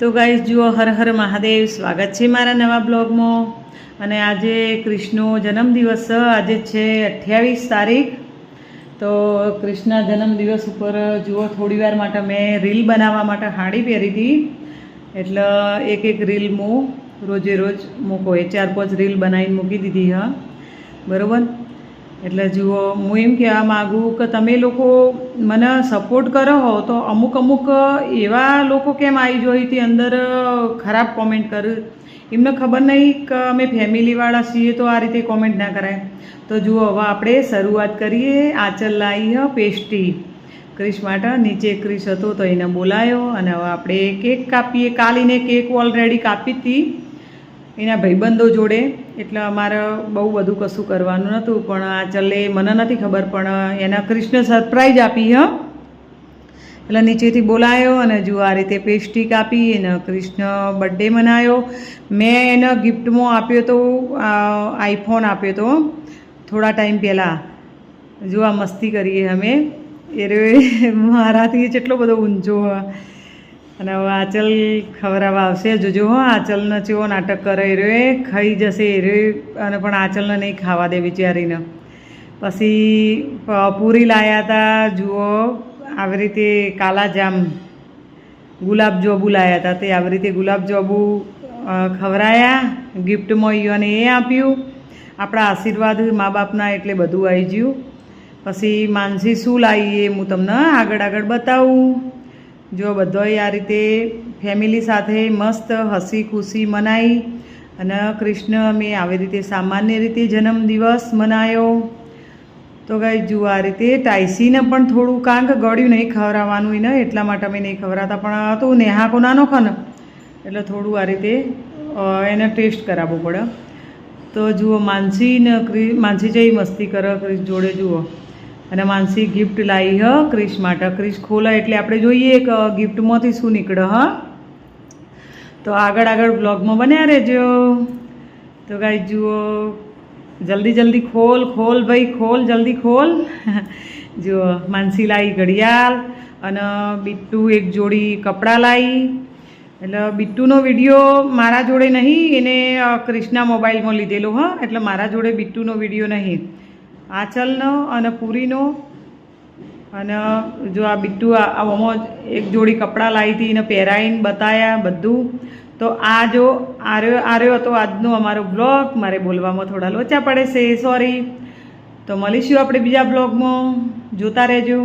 તો ગાઈસ જુઓ, હર હર મહાદેવ. સ્વાગત છે મારા નવા બ્લોગમાં. અને આજે કૃષ્ણનો જન્મદિવસ આજે છે અઠ્યાવીસ તારીખ. તો કૃષ્ણ જન્મદિવસ ઉપર, જુઓ થોડી વાર માટે મેં રીલ બનાવવા માટે હાડી પહેરી હતી. એટલે એક એક રીલ હું રોજે રોજ મૂકો. એ ચાર પાંચ રીલ બનાવીને મૂકી દીધી, હા. બરાબર? એટલે જુઓ, હું એમ કહેવા માગું કે તમે લોકો મને સપોર્ટ કરો હો, તો અમુક અમુક એવા લોકો કેમ આવી જોઈ તે અંદર ખરાબ કોમેન્ટ કર, એમને ખબર નહીં કે અમે ફેમિલીવાળા છીએ તો આ રીતે કોમેન્ટ ના કરાય. તો જુઓ, હવે આપણે શરૂઆત કરીએ આચલ લાઈ પેસ્ટી. ક્રિશ માટે નીચે ક્રિશ હતો તો એને બોલાયો અને હવે આપણે કેક કાપીએ. કાલીને કેક ઓલરેડી કાપી હતી. એના ભાઈબંધો જોડે, એટલે અમારે બહુ બધું કશું કરવાનું નહોતું, પણ આ ચલે મને નથી ખબર, પણ એના કૃષ્ણ સરપ્રાઈઝ આપી, હ. એટલે નીચેથી બોલાયો અને જો આ રીતે પેસ્ટ્રી કાપી એને કૃષ્ણ બર્થડે મનાયો. મેં એને ગિફ્ટમાં આપ્યો તો આઈફોન આપ્યો તો થોડા ટાઈમ પહેલાં. જો આ મસ્તી કરીએ અમે, એ મારાથી જેટલો બધો ઊંચો અને હવે આચલ ખવડાવવા આવશે. જોજો હો, આંચલનો ચેવો નાટક કરે એ રે ખાઈ જશે એ રે અને પણ આંચલને નહીં ખાવા દે બિચારીને. પછી પૂરી લાયા હતા જુઓ, આવી રીતે કાલાજામ, ગુલાબજોબુ ગુલાબ લાયા હતા તે આવી રીતે ગુલાબજોબુ ગિફ્ટ મળ્યું ઈયોને એ આપ્યું. આપણા આશીર્વાદ મા બાપના એટલે બધું આવી ગયું. પછી માનસી શું લાવી એ હું તમને આગળ આગળ બતાવું. જો બધોય આ રીતે ફેમિલી સાથે મસ્ત હસી ખુશી મનાઈ અને કૃષ્ણ મેં આવી રીતે સામાન્ય રીતે જન્મદિવસ મનાયો. તો ગાઈ જુઓ આ રીતે ટાઈસીને પણ થોડું કાંક ગળ્યું, નહીં ખવડાવવાનું એને, એટલા માટે અમે નહીં ખવડાવતા, પણ આ તો નેહાકો નાનો ખન, એટલે થોડું આ રીતે એને ટેસ્ટ કરાવવો પડે. તો જુઓ, માનસી ને માનસી જઈ મસ્તી કરે જોડે જુઓ. અને માનસી ગિફ્ટ લાવી હ, ક્રિશ માટે. ક્રિશ ખોલા એટલે આપણે જોઈએ કે ગિફ્ટમાંથી શું નીકળે, હ? તો આગળ આગળ બ્લોગમાં બન્યા રહેજો. તો ગાઈ જુઓ. જલ્દી જલ્દી ખોલ ખોલ ભાઈ, ખોલ, જલ્દી ખોલ. જુઓ, માનસી લાવી ઘડિયાળ અને બિટ્ટુ એક જોડી કપડાં લાવી એટલે બિટ્ટુનો વીડિયો મારા જોડે નહીં, એને ક્રિષ્ના મોબાઈલમાં લીધેલો, હા? એટલે મારા જોડે બિટ્ટુનો વીડિયો નહીં. આંચલનો અને પૂરીનો અને જો આ બિટ્ટુ આમાં એક જોડી કપડાં લાવી હતી, એને પહેરાવીને બતાવ્યા બધું. તો આ જો આર્યો આર્યો હતો આજનો અમારો બ્લોગ મારે બોલવામાં થોડા લોચા પડે છે સોરી તો મળીશું આપણે બીજા બ્લોગમાં જોતા રહેજો.